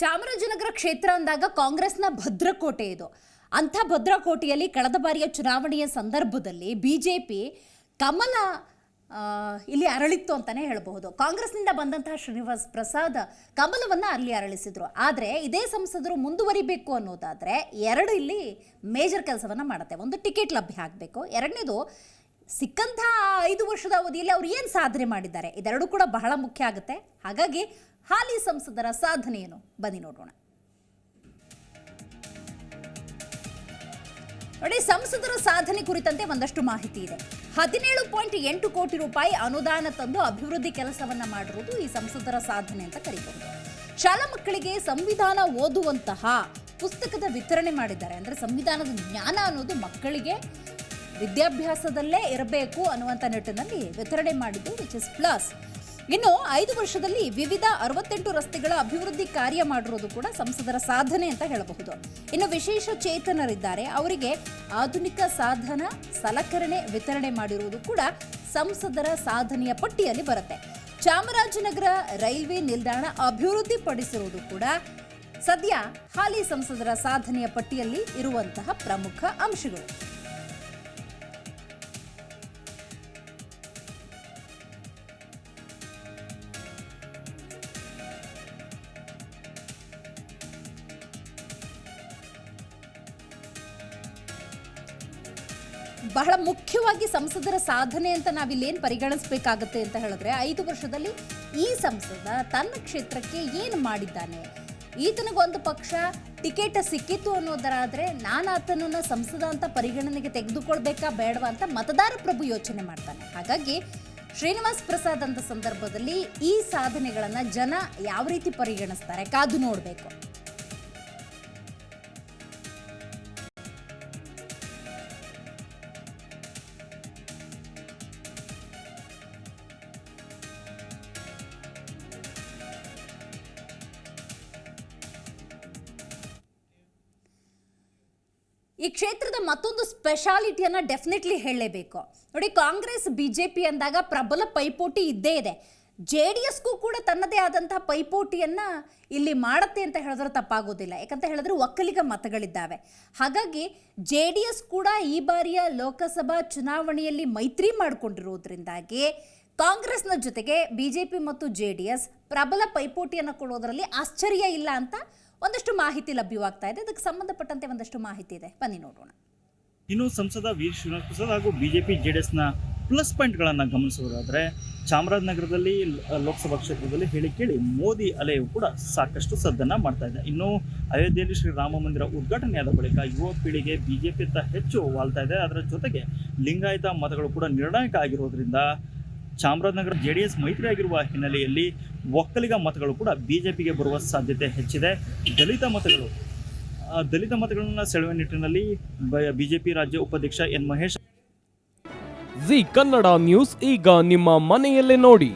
ಚಾಮರಾಜನಗರ ಕ್ಷೇತ್ರ ಅಂದಾಗ ಕಾಂಗ್ರೆಸ್ನ ಭದ್ರಕೋಟೆ ಇದು. ಅಂಥ ಭದ್ರಕೋಟೆಯಲ್ಲಿ ಕಳೆದ ಬಾರಿಯ ಚುನಾವಣೆಯ ಸಂದರ್ಭದಲ್ಲಿ ಬಿ ಜೆ ಪಿ ಕಮಲ ಇಲ್ಲಿ ಅರಳಿತ್ತು ಅಂತಲೇ ಹೇಳಬಹುದು. ಕಾಂಗ್ರೆಸ್ನಿಂದ ಬಂದಂತಹ ಶ್ರೀನಿವಾಸ್ ಪ್ರಸಾದ್ ಕಮಲವನ್ನು ಅಲ್ಲಿ ಅರಳಿಸಿದರು. ಆದರೆ ಇದೇ ಸಂಸದರು ಮುಂದುವರಿಬೇಕು ಅನ್ನೋದಾದರೆ ಎರಡು ಇಲ್ಲಿ ಮೇಜರ್ ಕೆಲಸವನ್ನು ಮಾಡುತ್ತೆ. ಒಂದು ಟಿಕೆಟ್ ಲಭ್ಯ ಆಗಬೇಕು. ಎರಡನೇದು ಸಿಕ್ಕಂಥ ಐದು ವರ್ಷದ ಅವಧಿಯಲ್ಲಿ ಅವರು ಏನು ಸಾಧನೆ ಮಾಡಿದ್ದಾರೆ? ಇದೆರಡೂ ಕೂಡ ಬಹಳ ಮುಖ್ಯ ಆಗುತ್ತೆ. ಹಾಗಾಗಿ ಹಾಲಿ ಸಂಸದರ ಸಾಧನೆಯನ್ನು ಬನ್ನಿ ನೋಡೋಣ. ನೋಡಿ, ಸಂಸದರ ಸಾಧನೆ ಕುರಿತಂತೆ ಒಂದಷ್ಟು ಮಾಹಿತಿ ಇದೆ. ಹದಿನೇಳು ಪಾಯಿಂಟ್ ಎಂಟು ಕೋಟಿ ರೂಪಾಯಿ ಅನುದಾನ ತಂದು ಅಭಿವೃದ್ಧಿ ಕೆಲಸವನ್ನ ಮಾಡಿರುವುದು ಈ ಸಂಸದರ ಸಾಧನೆ ಅಂತ ಕರೀಬಹುದು. ಶಾಲಾ ಮಕ್ಕಳಿಗೆ ಸಂವಿಧಾನ ಓದುವಂತಹ ಪುಸ್ತಕದ ವಿತರಣೆ ಮಾಡಿದ್ದಾರೆ. ಅಂದ್ರೆ ಸಂವಿಧಾನದ ಜ್ಞಾನ ಅನ್ನೋದು ಮಕ್ಕಳಿಗೆ ವಿದ್ಯಾಭ್ಯಾಸದಲ್ಲೇ ಇರಬೇಕು ಅನ್ನುವಂಥ ನಿಟ್ಟಿನಲ್ಲಿ ವಿತರಣೆ ಮಾಡಿದ್ದು ವಿಚ್ ಇಸ್ ಪ್ಲಸ್ ಇನ್ನು ಐದು ವರ್ಷದಲ್ಲಿ ವಿವಿಧ ಅರವತ್ತೆಂಟು ರಸ್ತೆಗಳ ಅಭಿವೃದ್ಧಿ ಕಾರ್ಯ ಮಾಡಿರೋದು ಕೂಡ ಸಂಸದರ ಸಾಧನೆ ಅಂತ ಹೇಳಬಹುದು. ಇನ್ನು ವಿಶೇಷ ಚೇತನರಿದ್ದಾರೆ. ಅವರಿಗೆ ಆಧುನಿಕ ಸಾಧನ, ಸಲಕರಣೆ ವಿತರಣೆ ಮಾಡಿರುವುದು ಕೂಡ ಸಂಸದರ ಸಾಧನೆಯ ಪಟ್ಟಿಯಲ್ಲಿ ಬರುತ್ತೆ. ಚಾಮರಾಜನಗರ ರೈಲ್ವೆ ನಿಲ್ದಾಣ ಅಭಿವೃದ್ಧಿ ಪಡಿಸಿರುವುದು ಕೂಡ ಸದ್ಯ ಹಾಲಿ ಸಂಸದರ ಸಾಧನೆಯ ಪಟ್ಟಿಯಲ್ಲಿ ಇರುವಂತಹ ಪ್ರಮುಖ ಅಂಶಗಳು. ಬಹಳ ಮುಖ್ಯವಾಗಿ ಸಂಸದರ ಸಾಧನೆ ಅಂತ ನಾವಿಲ್ಲೇನು ಪರಿಗಣಿಸಬೇಕಾಗತ್ತೆ ಅಂತ ಹೇಳಿದ್ರೆ ಐದು ವರ್ಷದಲ್ಲಿ ಈ ಸಂಸದ ತನ್ನ ಕ್ಷೇತ್ರಕ್ಕೆ ಏನು ಮಾಡಿದ್ದಾನೆ? ಈತನಿಗೊಂದು ಪಕ್ಷ ಟಿಕೆಟ್ ಸಿಕ್ಕಿತ್ತು ಅನ್ನೋದರಾದರೆ ನಾನು ಆತನನ್ನ ಸಂಸದ ಅಂತ ಪರಿಗಣನೆಗೆ ತೆಗೆದುಕೊಳ್ಬೇಕಾ ಬೇಡವಾ ಅಂತ ಮತದಾರ ಪ್ರಭು ಯೋಚನೆ ಮಾಡ್ತಾನೆ. ಹಾಗಾಗಿ ಶ್ರೀನಿವಾಸ್ ಪ್ರಸಾದ್ ಅಂತ ಸಂದರ್ಭದಲ್ಲಿ ಈ ಸಾಧನೆಗಳನ್ನು ಜನ ಯಾವ ರೀತಿ ಪರಿಗಣಿಸ್ತಾರೆ ಕಾದು ನೋಡಬೇಕು. ಈ ಕ್ಷೇತ್ರದ ಮತ್ತೊಂದು ಸ್ಪೆಷಾಲಿಟಿಯನ್ನು ಡೆಫಿನೆಟ್ಲಿ ಹೇಳಲೇಬೇಕು. ನೋಡಿ, ಕಾಂಗ್ರೆಸ್ ಬಿ ಜೆ ಪಿ ಅಂದಾಗ ಪ್ರಬಲ ಪೈಪೋಟಿ ಇದ್ದೇ ಇದೆ. ಜೆ ಡಿ ಎಸ್ಗೂ ಕೂಡ ತನ್ನದೇ ಆದಂತಹ ಪೈಪೋಟಿಯನ್ನು ಇಲ್ಲಿ ಮಾಡುತ್ತೆ ಅಂತ ಹೇಳಿದ್ರೆ ತಪ್ಪಾಗೋದಿಲ್ಲ. ಯಾಕಂತ ಹೇಳಿದ್ರೆ ಒಕ್ಕಲಿಗ ಮತಗಳಿದ್ದಾವೆ. ಹಾಗಾಗಿ ಜೆ ಡಿ ಎಸ್ ಕೂಡ ಈ ಬಾರಿಯ ಲೋಕಸಭಾ ಚುನಾವಣೆಯಲ್ಲಿ ಮೈತ್ರಿ ಮಾಡಿಕೊಂಡಿರೋದ್ರಿಂದಾಗಿ ಕಾಂಗ್ರೆಸ್ನ ಜೊತೆಗೆ ಬಿಜೆಪಿ ಮತ್ತು ಜೆ ಡಿ ಎಸ್ ಪ್ರಬಲ ಪೈಪೋಟಿಯನ್ನು ಕೊಡೋದರಲ್ಲಿ ಆಶ್ಚರ್ಯ ಇಲ್ಲ ಅಂತ ಒಂದಷ್ಟು ಮಾಹಿತಿ ಲಭ್ಯವಾಗ್ತಾ ಇದೆ. ಅದಕ್ಕೆ ಸಂಬಂಧಪಟ್ಟಂತೆ ಒಂದಷ್ಟು ಮಾಹಿತಿ ಇದೆ. ಬನ್ನಿ ನೋಡೋಣ. ಇನ್ನು ಸಂಸದ ವೀರ್ ಶ್ರೀನಿವಾಸ್ ಪ್ರಸಾದ್ ಹಾಗೂ ಬಿಜೆಪಿ ಜೆ ಡಿ ಎಸ್ನ ಪ್ಲಸ್ ಪಾಯಿಂಟ್ಗಳನ್ನು ಗಮನಿಸೋದಾದರೆ ಚಾಮರಾಜನಗರದಲ್ಲಿ ಲೋಕಸಭಾ ಕ್ಷೇತ್ರದಲ್ಲಿ ಹೇಳಿ ಕೇಳಿ ಮೋದಿ ಅಲೆಯು ಕೂಡ ಸಾಕಷ್ಟು ಸದ್ದನ್ನು ಮಾಡ್ತಾ ಇದೆ. ಇನ್ನು ಅಯೋಧ್ಯೆಯಲ್ಲಿ ಶ್ರೀ ರಾಮ ಮಂದಿರ ಉದ್ಘಾಟನೆಯಾದ ಬಳಿಕ ಯುವ ಪೀಳಿಗೆ ಬಿಜೆಪಿಯತ್ತ ಹೆಚ್ಚು ವಾಲ್ತಾ ಇದೆ. ಅದರ ಜೊತೆಗೆ ಲಿಂಗಾಯತ ಮತಗಳು ಕೂಡ ನಿರ್ಣಾಯಕ ಆಗಿರೋದ್ರಿಂದ ಚಾಮರಾಜನಗರ ಜೆ ಡಿ ಎಸ್ ಮೈತ್ರಿ ಆಗಿರುವ ಹಿನ್ನೆಲೆಯಲ್ಲಿ ಒಕ್ಕಲಿಗ ಮತಗಳು ಕೂಡ ಬಿಜೆಪಿಗೆ ಬರುವ ಸಾಧ್ಯತೆ ಹೆಚ್ಚಿದೆ. ದಲಿತ ಮತಗಳು ದಲಿತ ಮತಗಳನ್ನು ಸೆಳೆಯುವ ನಿಟ್ಟಿನಲ್ಲಿ ಬಿಜೆಪಿ ರಾಜ್ಯ ಉಪಾಧ್ಯಕ್ಷ N Mahesh. G Kannada news ಈಗ ನಿಮ್ಮ ಮನೆಯಲ್ಲೇ ನೋಡಿ.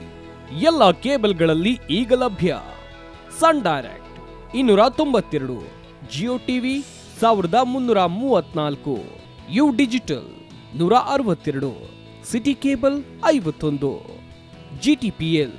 ಎಲ್ಲ ಕೇಬಲ್ಗಳಲ್ಲಿ ಈಗ ಲಭ್ಯ. ಸನ್ ಡೈರೆಕ್ಟ್ ಇನ್ನೂರ ತೊಂಬತ್ತೆರಡು, ಜಿಯೋ ಟಿವಿ ಸಾವಿರದ ಮುನ್ನೂರ ಮೂವತ್ನಾಲ್ಕು ಯು ಡಿಜಿಟಲ್ ನೂರ ಅರವತ್ತೆರಡು, ಸಿಟಿ ಕೇಬಲ್ ಐವತ್ತೊಂದು ಜಿಟಿಪಿಎಲ್